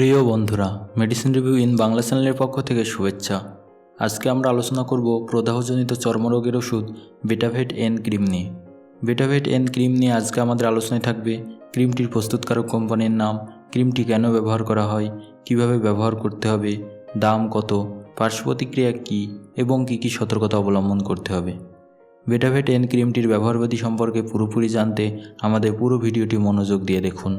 প্রিয় বন্ধুরা medicine review in Bangla চ্যানেলের পক্ষ থেকে শুভেচ্ছা। আজকে আমরা আলোচনা করব প্রদাহজনিত চর্মরোগের ওষুধ বেটাভেট এন ক্রিম নিয়ে। বেটাভেট এন ক্রিম নিয়ে আজকে আমাদের আলোচনায় থাকবে ক্রিমটির প্রস্তুতকারক কোম্পানির নাম, ক্রিমটি কেন ব্যবহার করা হয়, কীভাবে ব্যবহার করতে হবে, দাম কত পার্শ্ব প্রতিক্রিয়া কী, এবং কী কী সতর্কতা অবলম্বন করতে হবে। বেটাভেট এন ক্রিমটির ব্যবহারবিধি সম্পর্কে পুরোপুরি জানতে আমাদের পুরো ভিডিওটি মনোযোগ দিয়ে দেখুন।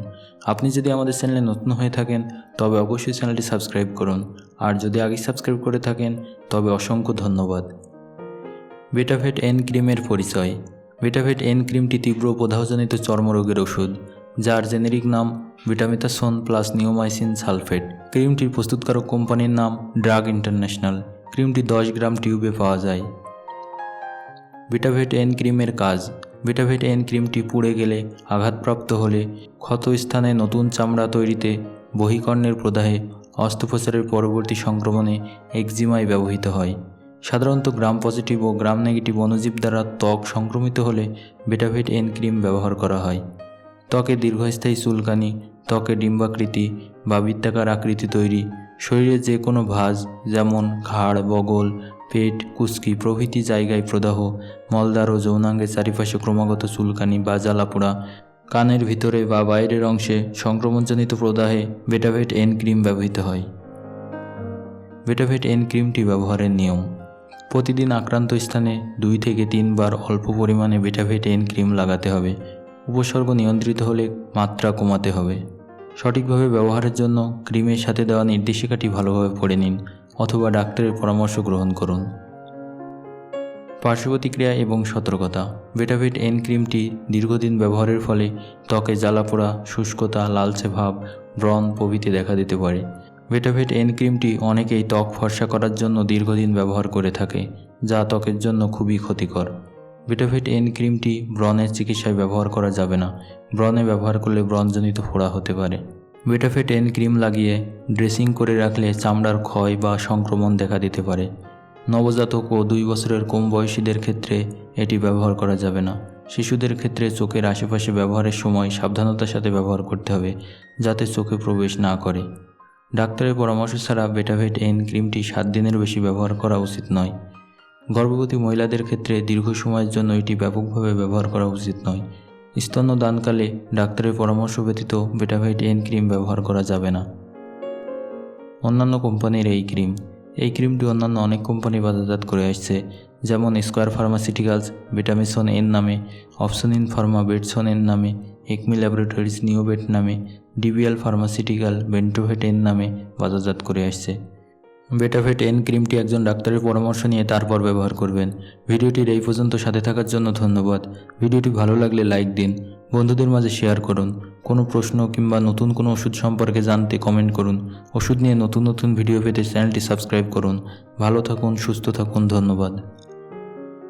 আপনি যদি আমাদের চ্যানেলে নতুন হয়ে থাকেন, তবে অবশ্যই চ্যানেলটি সাবস্ক্রাইব করুন। আর যদি আগে সাবস্ক্রাইব করে থাকেন, তবে অসংখ্য ধন্যবাদ। বেটাভেট এন ক্রিমের পরিচয়। বেটাভেট এন ক্রিমটি তীব্র প্রদাহজনিত চর্মরোগের ওষুধ, যার জেনেরিক নাম ভিটামিতাসন প্লাস নিওমাইসিন সালফেট ক্রিমটির প্রস্তুতকারক কোম্পানির নাম ড্রাগ ইন্টারন্যাশনাল ক্রিমটি দশ গ্রাম টিউবে পাওয়া যায়। ভিটাভেট এন ক্রিমের কাজ। ভিটাভেট এন ক্রিমটি পুড়ে গেলে আঘাতপ্রাপ্ত হলে ক্ষত স্থানে নতুন চামড়া তৈরিতে বহিকর্ণের প্রদাহে অস্ত্রোপচারের পরবর্তী সংক্রমণে একজিমায় ব্যবহৃত হয়। সাধারণত গ্রাম পজিটিভ ও গ্রাম নেগেটিভ অণুজীব দ্বারা ত্বক সংক্রমিত হলে বেটাভেট এন ক্রিম ব্যবহার করা হয়। ত্বকে দীর্ঘস্থায়ী চুলকানি, ত্বকে ডিম্বাকৃতি বা বৃত্তাকার আকৃতি তৈরি শরীরে যে কোনো ভাঁজ যেমন ঘাড়, বগল পেট কুস্কি প্রভৃতি জায়গায় প্রদাহ মলদার ও যৌনাঙ্গের চারিপাশে ক্রমাগত চুলকানি বা জ্বালাপোড়া, কানের ভিতরে বা বাইরের অংশে সংক্রমণজনিত প্রদাহে বেটাভেট এন ক্রিম ব্যবহৃত হয়। বেটাভেট এন ক্রিমটি ব্যবহারের নিয়ম। প্রতিদিন আক্রান্ত স্থানে দুই থেকে তিনবার অল্প পরিমাণে বেটাভেট এন ক্রিম লাগাতে হবে। উপসর্গ নিয়ন্ত্রিত হলে মাত্রা কমাতে হবে। সঠিকভাবে ব্যবহারের জন্য ক্রিমের সাথে দেওয়া নির্দেশিকাটি ভালোভাবে পড়ে নিন। অথবা ডাক্তারের পরামর্শ গ্রহণ করুন। পার্শ্ব প্রতিক্রিয়া এবং সতর্কতা। বেটাভেট এন ক্রিমটি দীর্ঘদিন ব্যবহারের ফলে ত্বকে জ্বালাপোড়া, শুষ্কতা, লালচে ভাব, ব্রণ প্রভৃতি দেখা দিতে পারে। বেটাভেট এন ক্রিমটি অনেকেই ত্বক ফর্সা করার জন্য দীর্ঘদিন ব্যবহার করে থাকে, যা ত্বকের জন্য খুবই ক্ষতিকর। বেটাভেট এন ক্রিমটি ব্রণের চিকিৎসায় ব্যবহার করা যাবে না। ব্রণে ব্যবহার করলে ব্রণজনিত ফোড়া হতে পারে। বেটাফেট এন ক্রিম লাগিয়ে ড্রেসিং করে রাখলে চামড়ার ক্ষয় বা সংক্রমণ দেখা দিতে পারে। নবজাতক ও দুই বছরের কম বয়সীদের ক্ষেত্রে এটি ব্যবহার করা যাবে না। শিশুদের ক্ষেত্রে চোখের আশেপাশে ব্যবহারের সময় সাবধানতার সাথে ব্যবহার করতে হবে, যাতে চোখে প্রবেশ না করে। ডাক্তারের পরামর্শ ছাড়া বেটাভেট এন ক্রিমটি সাত দিনের বেশি ব্যবহার করা উচিত নয়। গর্ভবতী মহিলাদের ক্ষেত্রে দীর্ঘ সময়ের জন্য এটি ব্যাপকভাবে ব্যবহার করা উচিত নয়। স্তন্যদানকালে ডাক্তারের পরামর্শ ব্যতীত বেটাভাইট এন ক্রিম ব্যবহার করা যাবে না। অন্যান্য কোম্পানির এই ক্রিম। এই ক্রিমটি অন্যান্য অনেক কোম্পানি বাজারজাত করে আসছে, যেমন স্কোয়ার ফার্মাসিউটিক্যালস ভিটামিসন এন নামে, অপশন ইন ফার্মা বেটসন এন নামে, একমি ল্যাবরেটরিজ নিওবেট নামে, ডিবিএল ফার্মাসিউটিক্যাল, বেন্টোভেট এন নামে বাজারজাত করে আসছে। বেটাভেট এন ক্রিমটি একজন ডাক্তারের পরামর্শ নিয়ে তারপর ব্যবহার করবেন। ভিডিওটির এই পর্যন্ত সাথে থাকার জন্য ধন্যবাদ। ভিডিওটি ভালো লাগলে লাইক দিন, বন্ধুদের মাঝে শেয়ার করুন, কোনো প্রশ্ন কিংবা নতুন কোনো ওষুধ সম্পর্কে জানতে কমেন্ট করুন, ওষুধ নিয়ে নতুন নতুন ভিডিও পেতে চ্যানেলটি সাবস্ক্রাইব করুন। ভালো থাকুন, সুস্থ থাকুন, ধন্যবাদ।